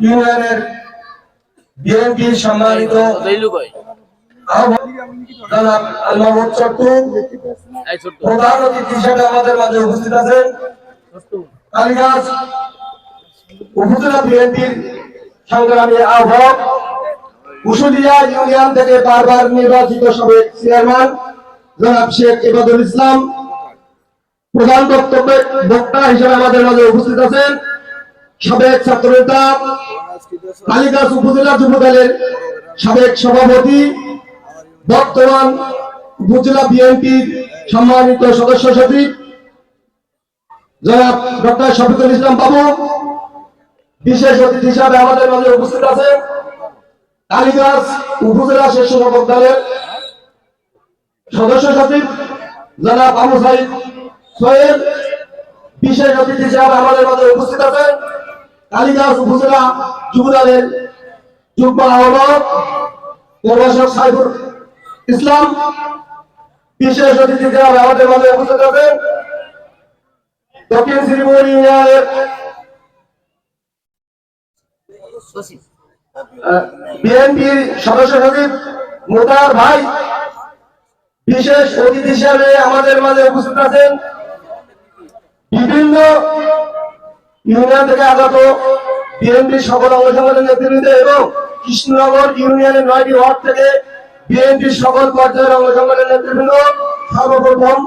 ইউনিয়নের বিএনপি সম্মানিত প্রধান অতিথি হিসেবে আমাদের মাঝে উপস্থিত আছেন। উপজেলা বিএনপির সংগ্রামী আহ্বায়ক কুশুলিয়া ইউনিয়ন থেকে বারবার নির্বাচিত সাবেক চেয়ারম্যান জনাব শেখ ইবাদুল ইসলাম প্রধান বক্তব্যে বক্তা হিসেবে আমাদের মাঝে উপস্থিত আছেন। সাবেক ছাত্রনেতা কালীগাছ উপজেলা যুব দলের সাবেক সভাপতি, বর্তমান উপজেলা বিএনপির সম্মানিত সদস্য সচিব জনাব ডক্টর শফিকুল ইসলাম বাবু, বিশেষ অতিথি হিসাবে আমাদের মাঝে উপস্থিত আছেন কালীগঞ্জ উপজেলা স্বেচ্ছাসেবক দলের সদস্য সচিব জনাব আবু সাইদ সোহেল, বিশেষ অতিথি হিসাবে আমাদের মাঝে উপস্থিত আছেন কালীগঞ্জ উপজেলা যুব দলের যুগ্ম আহ্বায়ক, প্রভাষক সাইফুল ইসলাম, বিশেষ অতিথি আমাদের মাঝে উপস্থিত আছেন। দক্ষিণ শ্রীপুর ইউনিয়নের বিএনপির সদস্য সচিব মোতার ভাই, বিশেষ অতিথি হিসাবে আমাদের মাঝে উপস্থিত আছেন। বিভিন্ন ইউনিয়ন থেকে আগত বিএনপির সকল সংগঠনের নেতৃবৃন্দ এবং কৃষ্ণনগর ইউনিয়নের নয়টি ওয়ার্ড থেকে বিএনপির সকল পর্যায়ের সংগঠনের নেতৃবৃন্দ, সর্বপ্রথম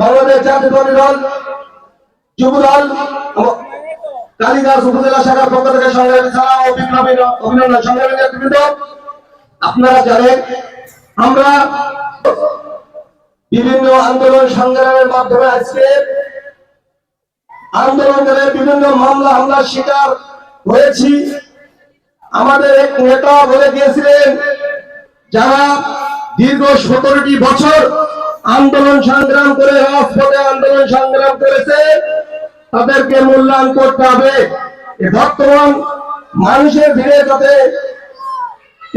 বাংলাদেশ দল, যুব দল উপজেলা শাখার পক্ষ থেকে সংগ্রামী ও বিপ্লবী অভিনন্দন সংগ্রামী নেতৃবৃন্দ। আপনারা জানেন, আমরা বিভিন্ন আন্দোলন সংগ্রামের মাধ্যমে আজকে আন্দোলন করে বিভিন্ন মামলা, হামলার শিকার হয়েছি। আমাদের এক নেতা বলে গিয়েছিলেন, যারা দীর্ঘ সতেরোটি বছর আন্দোলন সংগ্রাম করে, রাজপথে আন্দোলন সংগ্রাম করেছে, তাদেরকে মূল্যায়ন করতে হবে। বর্তমান মানুষের ভিড়ে যাতে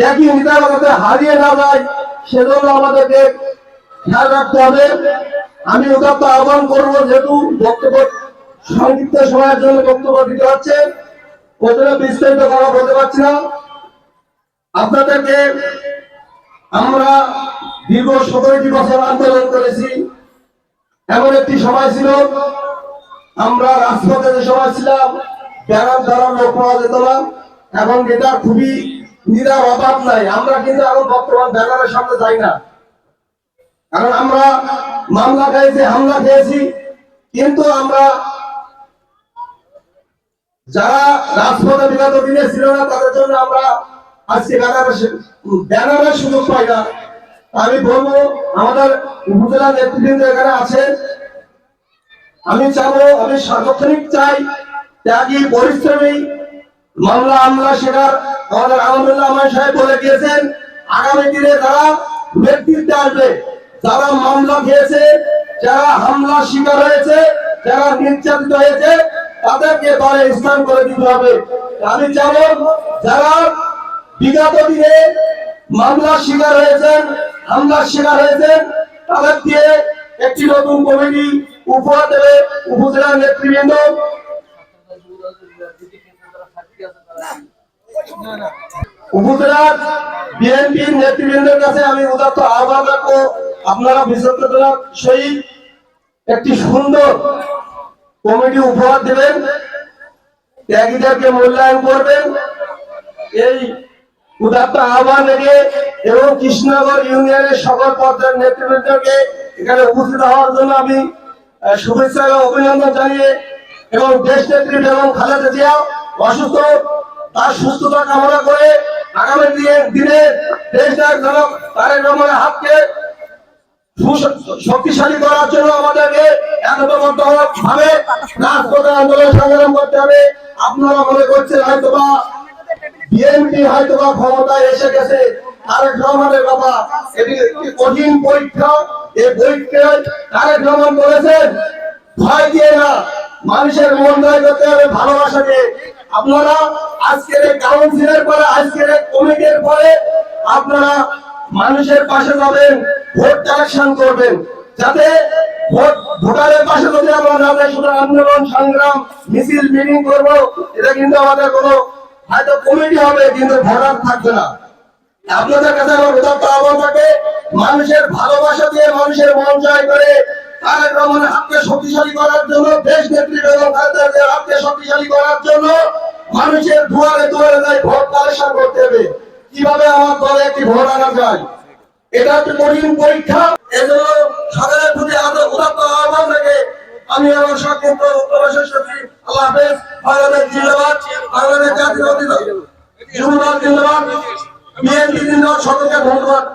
একই নিতার যাতে হারিয়ে না যায়, সেজন্য আমাদেরকে খেয়াল রাখতে হবে। আমি উদাত্ত আহ্বান করব যেহেতু বক্তব্য সংক্ষিপ্ত সময়ের জন্য বক্তব্য দিতে হচ্ছে। ওদের বিস্তারিত কথা বলতে পারছি না। আপনাদেরকে আমরা দীর্ঘ সতেরোটি বছর আন্দোলন করেছি। এমন একটি সময় ছিল, আমরা রাজপথে যে সময় ছিলাম ব্যানার দ্বারা লোক পাওয়া যেত না এখন এটা খুবই নিরার অভাব নাই। আমরা কিন্তু এখন বর্তমান ব্যানারের সামনে যাই না। কারণ আমরা মামলা খেয়েছি হামলা খেয়েছি, কিন্তু আমরা যারা রাজপথে বিগত দিনে ছিল না, তাদের জন্য আমরা আজকে ব্যানারের সুযোগ পাই না। আমি বলব, আমাদের উপজেলা নেতৃবৃন্দ এখানে আছে আমি চাবো, আমি সার্বক্ষণিক চাই, ত্যাগী, পরিশ্রমী, মামলা আমলা শিকার, আমাদের আলহামদুলিল্লাহ আমার সাহেব বলে গিয়েছেন আগামী দিনে তারা নেতৃত্বে আসবে। যারা মামলা খেয়েছে, যারা হামলা শিকার হয়েছে, যারা নির্যাতিত হয়েছে, তাদেরকে দলে স্থান করে দিতে হবে। আমি চাবো যারা বিগত দিনে মামলার শিকার হয়েছেন, হামলার শিকার হয়েছেন, তাদের দিয়ে একটি নতুন কমিটি উপহার দেবে উপজেলার নেতৃবৃন্দ। উপজেলার বিএনপির নেতৃবৃন্দের কাছে আমি উদাত্ত আহ্বান রাখব। আপনারা বিশ্ববিদ্যালয় সহিত একটি সুন্দর কমিটি উপহার দেবেন। ত্যাগীদেরকে মূল্যায়ন করবেন। এই উদাত্ত আহ্বান রেখে এবং কৃষ্ণনগর ইউনিয়নের সকল পর্যায়ের নেতৃবৃন্দকে এখানে উপস্থিত হওয়ার জন্য আমি শুভেচ্ছা এবং অভিনন্দন জানিয়ে এবং দেশ নেত্রী এবং খালেদা জিয়া অসুস্থ, তার সুস্থতা কামনা করে আগামী দিনে দেশ নায়ক জনক তারেক রহমানের হাতকে শক্তিশালী করার জন্য আমাদেরকে ভাবে রাজপথে আন্দোলন সংগ্রাম করতে হবে। আপনারা মনে করছেন হয়তো বা বিএনপি হয়তো বা ক্ষমতায় এসে গেছে। রহমানের কঠিন পরীক্ষা। এই রহমান বলেছেন, ভয় দিয়ে না, মানুষের মন হবে আপনারা আজকের কাউন্সিলের পরে, আজকের কমিটির পরে আপনারা মানুষের পাশে যাবেন। ভোট কালেকশন করবেন, যাতে ভোট ভোটারের পাশে যদি আমরা না যাই শুধু আন্দোলন, সংগ্রাম, মিছিল, মিটিং করব, এটা কিন্তু আমাদের কোনো হয়তো কমিটি হবে, কিন্তু ভোটার থাকবে না। আপনাদের কাছে আমার উদাত্ত আহ্বান থাকে মানুষের ভালোবাসা দিয়ে মানুষের মন জয় করে তারেক হাতকে শক্তিশালী করার জন্য, দেশ নেত্রী বেগম খালেদা হাতকে শক্তিশালী করার জন্য মানুষের দুয়ারে দুয়ারে যাই ভোট কালেকশন করতে হবে। কীভাবে আমার দলে একটি ভোট আনা যায়? এটা একটা কঠিন পরীক্ষা। এজন্য সকলের প্রতি আমাদের উদাত্ত আহ্বান থাকে আমি আমার সংক্ষিপ্ত উত্তর শেষ করছি। আল্লাহ হাফেজ, বাংলাদেশ জিন্দাবাদ, বাংলাদেশ জাতীয় যুবদল জিন্দাবাদ বিএনপি জিন্দাবাদ সকলকে ধন্যবাদ।